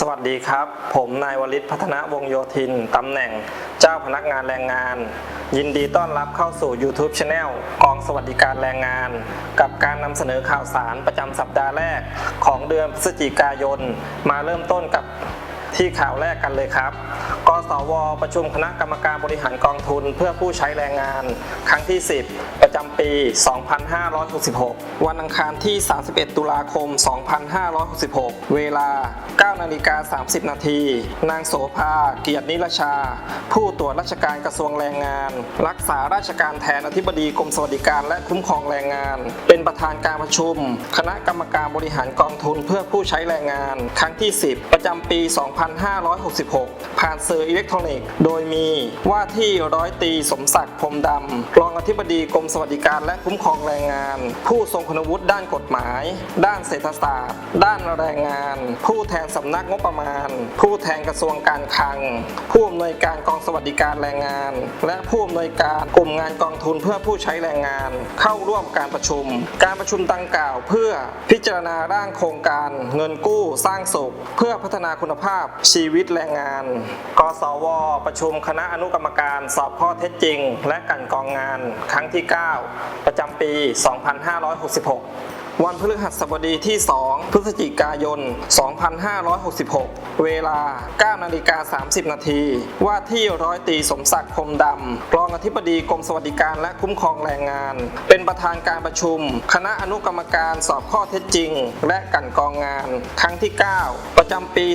สวัสดีครับ ผมนายวริศพัฒนวงโยธิน ตำแหน่งเจ้าพนักงานแรงงาน ยินดีต้อนรับเข้าสู่ YouTube Channel กองสวัสดิการแรงงาน กับการนำเสนอข่าวสารประจำสัปดาห์แรก ของเดือนพฤศจิกายน มาเริ่มต้นกับที่ข่าวแรกกันเลยครับ กสว ประชุมคณะกรรมการบริหารกองทุน เพื่อผู้ใช้แรงงาน ครั้งที่ 10 ประจำปี 2566 วันอังคารที่ 31 ตุลาคม 2566 เวลา 9 นาฬิกา 30 นาที นางโสภา เกียรตินิรชา ผู้ตรวจราชการกระทรวงแรงงาน รักษาราชการแทนอธิบดีกรมสวัสดิการและคุ้มครองแรงงาน เป็นประธานการประชุม คณะกรรมการบริหารกองทุนเพื่อผู้ใช้แรงงาน ครั้งที่ 10 ประจำปี 2566 ผ่านสื่ออิเล็กทรอนิกส์ โดยมีว่าที่ร้อยตีสมศักดิ์พรมดำ รองอธิบดีกรมสวัสดิการและคุ้มครองแรงงาน ผู้ทรงคุณวุฒิด้านกฎหมาย ด้านเศรษฐศาสตร์ ด้านแรงงาน ผู้แทนสำนักงบประมาณ ผู้แทนกระทรวงการคลัง ผู้อำนวยการกองสวัสดิการแรงงาน และผู้อำนวยการกลุ่มงานกองทุนเพื่อผู้ใช้แรงงาน เข้าร่วมการประชุม การประชุมดังกล่าว เพื่อพิจารณาร่างโครงการ เงินกู้สร้างสุข เพื่อพัฒนาคุณภาพชีวิตแรงงาน กสว ประชุมคณะอนุกรรมการสอบข้อเท็จจริง และกันกองงานครั้งที่ 9 ประจำปี 2566 วันพฤหัสบดีที่ 2 พฤศจิกายน 2566 เวลา 9 นาฬิกา 30 นาที ว่าที่ร้อยตีสมศักดิ์พรมดำ รองอธิบดีกรมสวัสดิการและคุ้มครองแรงงาน เป็นประธานการประชุม คณะอนุกรรมการสอบข้อเท็จจริง และกันกรองงาน ครั้งที่ 9 ประจำปี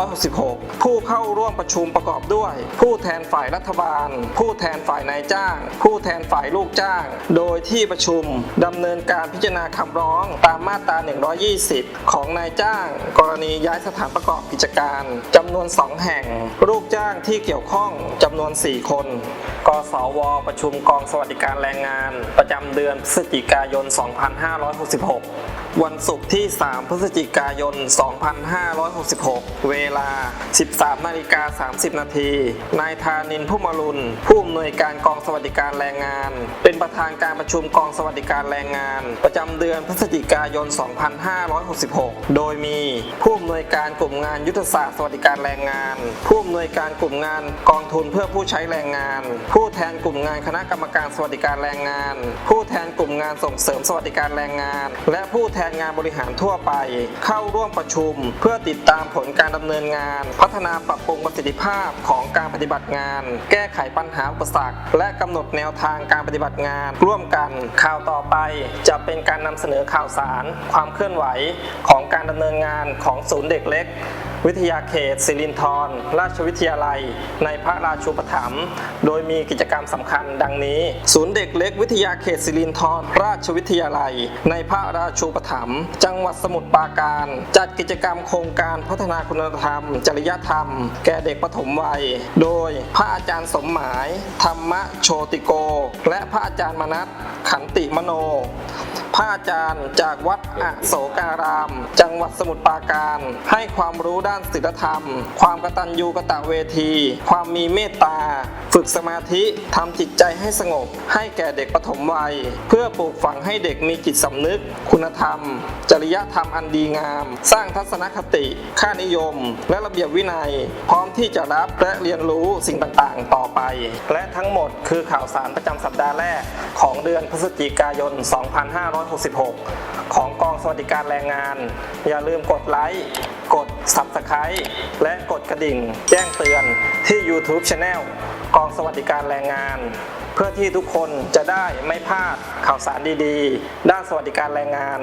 2566 ผู้เข้าร่วมประชุมประกอบด้วย ผู้แทนฝ่ายรัฐบาล ผู้แทนฝ่ายนายจ้าง ผู้แทนฝ่ายลูกจ้าง โดยที่ประชุมดำเนินการพิจารณาคำร้องตามมาตรา 120 ของนายจ้าง กรณีย้ายสถานประกอบกิจการจำนวน 2 แห่ง ลูกจ้างที่เกี่ยวข้องจำนวน 4 คน กสว ประชุมกองสวัสดิการแรงงาน ประจำเดือนพฤศจิกายน 2566 วันศุกร์ที่ 3 พฤศจิกายน 2566 เวลา 13นาฬิกา30 นาที นายธานินผู้มารุนผู้อำนวยการกองสวัสดิการแรงงาน เป็นประธานการประชุมกองสวัสดิการแรงงาน ประจำเดือนพฤศจิกายน 2566 โดยมีผู้อำนวยการกลุ่มงานยุทธศาสตร์สวัสดิการแรงงาน ผู้อำนวยการกลุ่มงานกองทุนเพื่อผู้ใช้แรงงาน ผู้แทนกลุ่มงานคณะกรรมการสวัสดิการแรงงาน ผู้แทนกลุ่มงานส่งเสริมสวัสดิการแรงงาน และผู้แทนงานบริหารทั่วไป เข้าร่วมประชุม เพื่อติดตามผลการดำเนินงาน พัฒนาปรับปรุงประสิทธิภาพของการปฏิบัติงาน แก้ไขปัญหาอุปสรรค และกำหนดแนวทางการปฏิบัติงาน ร่วมกันข่าวต่อไปจะเป็นการนำเสนอนอข่าวสาร ความเคลื่อนไหวของการดำเนินงานของศูนย์เด็กเล็ก วิทยาเขตสิรินธรราชวิทยาลัย ในพระราชูปถัมภ์โดยมีกิจกรรมสำคัญดังนี้ ศูนย์เด็กเล็ก วิทยาเขตสิรินธรราชวิทยาลัย ในพระราชูปถัมภ์จังหวัดสมุทรปราการ จัดกิจกรรมโครงการพัฒนาคุณธรรม จริยธรรม แก่เด็กปฐมวัย โดยพระอาจารย์สมหมาย ธรรมโชติโก และพระอาจารย์มนัสขันติมโน พระอาจารย์ จากวัดอโศการาม จังหวัดสมุทรปราการ ให้ความรู้ด้านศีลธรรม ความกตัญญูกตะเวที ความมีเมตตา ฝึกสมาธิทำจิตใจให้สงบ ให้แก่เด็กปฐมวัย เพื่อปลูกฝังให้เด็กมีจิตสำนึก คุณธรรม จริยธรรมอันดีงาม สร้างทัศนคติ ค่านิยม และระเบียบวินัย พร้อมที่จะรับและเรียนรู้สิ่งต่างๆ ต่อไป และทั้งหมดคือข่าวสารประจำสัปดาห์แรกของเดือนพฤศจิกายน 25 2566 ของกองสวัสดิการแรงงาน อย่าลืมกดไลค์ กด Subscribe และกดกระดิ่ง แจ้งเตือนที่ YouTube Channel กองสวัสดิการแรงงาน เพื่อที่ทุกคนจะได้ไม่พลาดข่าวสารดีๆ ด้านสวัสดิการแรงงาน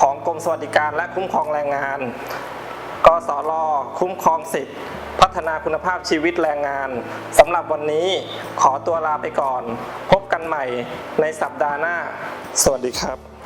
ของกรมสวัสดิการและคุ้มครองแรงงาน กสรคุ้มครองสิทธิพัฒนาคุณภาพชีวิตแรงงานสำหรับวันนี้ขอตัวลาไปก่อน พบกันใหม่ในสัปดาห์หน้า สวัสดีครับ